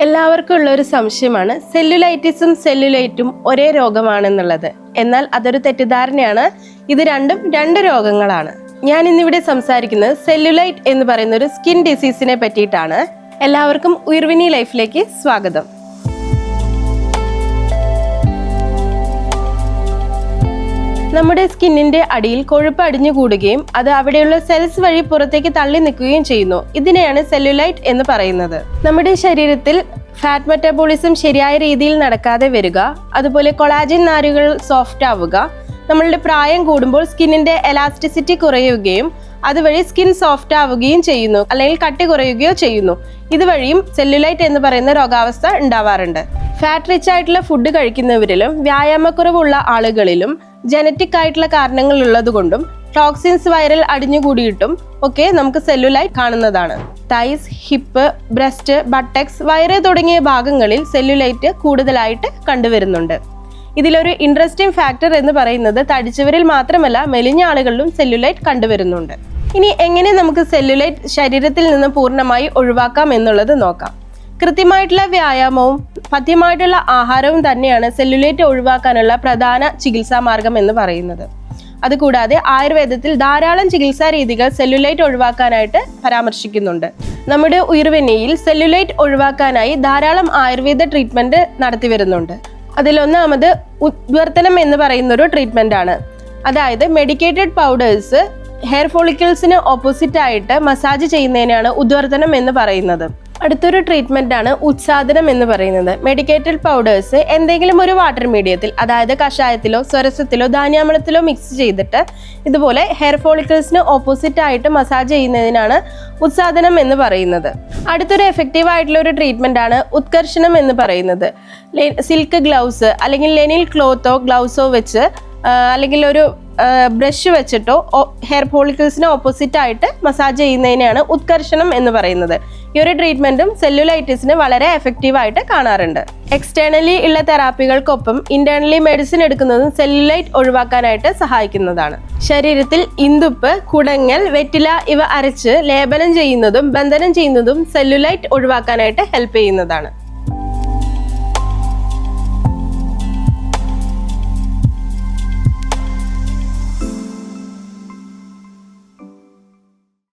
എല്ലാവർക്കും ഉള്ള ഒരു സംശയമാണ്. സെല്ലുലൈറ്റിസും സെല്ലുലൈറ്റും ഒരേ രോഗമാണെന്നുള്ളത്. എന്നാൽ അതൊരു തെറ്റിദ്ധാരണയാണ്. ഇത് രണ്ടും രണ്ട് രോഗങ്ങളാണ്. ഞാൻ ഇന്നിവിടെ സംസാരിക്കുന്നത് സെല്ലുലൈറ്റ് എന്ന് പറയുന്ന ഒരു സ്കിൻ ഡിസീസിനെ പറ്റിയിട്ടാണ്. എല്ലാവർക്കും ഉയർവിനി ലൈഫിലേക്ക് സ്വാഗതം. നമ്മുടെ സ്കിന്നിന്റെ അടിയിൽ കൊഴുപ്പ് അടിഞ്ഞു കൂടുകയും അത് അവിടെയുള്ള സെൽസ് വഴി പുറത്തേക്ക് തള്ളി നിൽക്കുകയും ചെയ്യുന്നു. ഇതിനെയാണ് സെല്ലുലൈറ്റ് എന്ന് പറയുന്നത്. നമ്മുടെ ശരീരത്തിൽ ഫാറ്റ് മെറ്റബോളിസം ശരിയായ രീതിയിൽ നടക്കാതെ വരിക അതുപോലെ കൊളാജിൻ നാരുകൾ സോഫ്റ്റ് ആവുക നമ്മളുടെ പ്രായം കൂടുമ്പോൾ സ്കിന്നിന്റെ എലാസ്റ്റിസിറ്റി കുറയുകയും അതുവഴി സ്കിൻ സോഫ്റ്റ് ആവുകയും ചെയ്യുന്നു അല്ലെങ്കിൽ കട്ടി കുറയുകയോ ചെയ്യുന്നു. ഇതുവഴിയും സെല്ലുലൈറ്റ് എന്ന് പറയുന്ന രോഗാവസ്ഥ ഉണ്ടാവാറുണ്ട്. ഫാറ്റ് റിച്ച് ആയിട്ടുള്ള ഫുഡ് കഴിക്കുന്നവരിലും വ്യായാമക്കുറവുള്ള ആളുകളിലും ജനറ്റിക് ആയിട്ടുള്ള കാരണങ്ങൾ ഉള്ളതുകൊണ്ടും ടോക്സിൻസ് വൈറൽ അടിഞ്ഞുകൂടിയിട്ടും ഒക്കെ നമുക്ക് സെല്ലുലൈറ്റ് കാണുന്നതാണ്. തൈസ് ഹിപ്പ് ബ്രസ്റ്റ് ബട്ടക്സ് വയറ് തുടങ്ങിയ ഭാഗങ്ങളിൽ സെല്ലുലൈറ്റ് കൂടുതലായിട്ട് കണ്ടുവരുന്നുണ്ട്. ഇതിലൊരു ഇൻട്രസ്റ്റിംഗ് ഫാക്ടർ എന്ന് പറയുന്നത് തടിച്ചവരിൽ മാത്രമല്ല മെലിഞ്ഞ ആളുകളിലും സെല്ലുലൈറ്റ് കണ്ടുവരുന്നുണ്ട്. ഇനി എങ്ങനെ നമുക്ക് സെല്ലുലൈറ്റ് ശരീരത്തിൽ നിന്ന് പൂർണമായി ഒഴിവാക്കാം എന്നുള്ളത് നോക്കാം. കൃത്യമായിട്ടുള്ള വ്യായാമവും പഥ്യമായിട്ടുള്ള ആഹാരവും തന്നെയാണ് സെല്ലുലേറ്റ് ഒഴിവാക്കാനുള്ള പ്രധാന ചികിത്സാ മാർഗം എന്ന് പറയുന്നത്. അതുകൂടാതെ ആയുർവേദത്തിൽ ധാരാളം ചികിത്സാ രീതികൾ സെല്ലുലൈറ്റ് ഒഴിവാക്കാനായിട്ട് പരാമർശിക്കുന്നുണ്ട്. നമ്മുടെ ഉയർവെന്നയിൽ സെല്ലുലൈറ്റ് ഒഴിവാക്കാനായി ധാരാളം ആയുർവേദ ട്രീറ്റ്മെന്റ് നടത്തി വരുന്നുണ്ട്. അതിലൊന്നാമത് ഉദ്വർത്തനം എന്ന് പറയുന്ന ഒരു ട്രീറ്റ്മെന്റ് ആണ്. അതായത് മെഡിക്കേറ്റഡ് പൗഡേഴ്സ് ഹെയർ ഫോളിക്കിൾസിന് ഓപ്പോസിറ്റ് ആയിട്ട് മസാജ് ചെയ്യുന്നതിനാണ് ഉദ്വർത്തനം എന്ന് പറയുന്നത്. അടുത്തൊരു ട്രീറ്റ്മെന്റ് ആണ് ഉത്സാദനം എന്ന് പറയുന്നത്. മെഡിക്കേറ്റഡ് പൗഡേഴ്സ് എന്തെങ്കിലും ഒരു വാട്ടർ മീഡിയത്തിൽ അതായത് കഷായത്തിലോ സ്വരസത്തിലോ ധാന്യാമളത്തിലോ മിക്സ് ചെയ്തിട്ട് ഇതുപോലെ ഹെയർ ഫോളിക്കിൾസിന് ഓപ്പോസിറ്റ് ആയിട്ട് മസാജ് ചെയ്യുന്നതിനാണ് ഉത്സാദനം എന്ന് പറയുന്നത്. അടുത്തൊരു എഫക്റ്റീവ് ആയിട്ടുള്ള ഒരു ട്രീറ്റ്മെന്റ് ആണ് ഉത്കർഷണം എന്ന് പറയുന്നത്. സിൽക്ക് ഗ്ലൗസ് അല്ലെങ്കിൽ ലെനിൽ ക്ലോത്തോ ഗ്ലൗസോ വെച്ച് അല്ലെങ്കിൽ ഒരു ബ്രഷ് വെച്ചിട്ടോ ഹെയർ ഫോളിക്കിൾസിന് ഓപ്പോസിറ്റ് ആയിട്ട് മസാജ് ചെയ്യുന്നതിനെയാണ് ഉത്കർഷണം എന്ന് പറയുന്നത്. ഈ ഒരു ട്രീറ്റ്മെന്റും സെല്ലുലൈറ്റിസിന് വളരെ എഫക്റ്റീവ് ആയിട്ട് കാണാറുണ്ട്. എക്സ്റ്റേണലി ഉള്ള തെറാപ്പികൾക്കൊപ്പം ഇന്റേണലി മെഡിസിൻ എടുക്കുന്നതും സെല്ലുലൈറ്റ് ഒഴിവാക്കാനായിട്ട് സഹായിക്കുന്നതാണ്. ശരീരത്തിൽ ഇന്തുപ്പ് കുടങ്ങൽ വെറ്റില ഇവ അരച്ച് ലേപനം ചെയ്യുന്നതും ബന്ധനം ചെയ്യുന്നതും സെല്ലുലൈറ്റ് ഒഴിവാക്കാനായിട്ട് ഹെൽപ്പ് ചെയ്യുന്നതാണ്.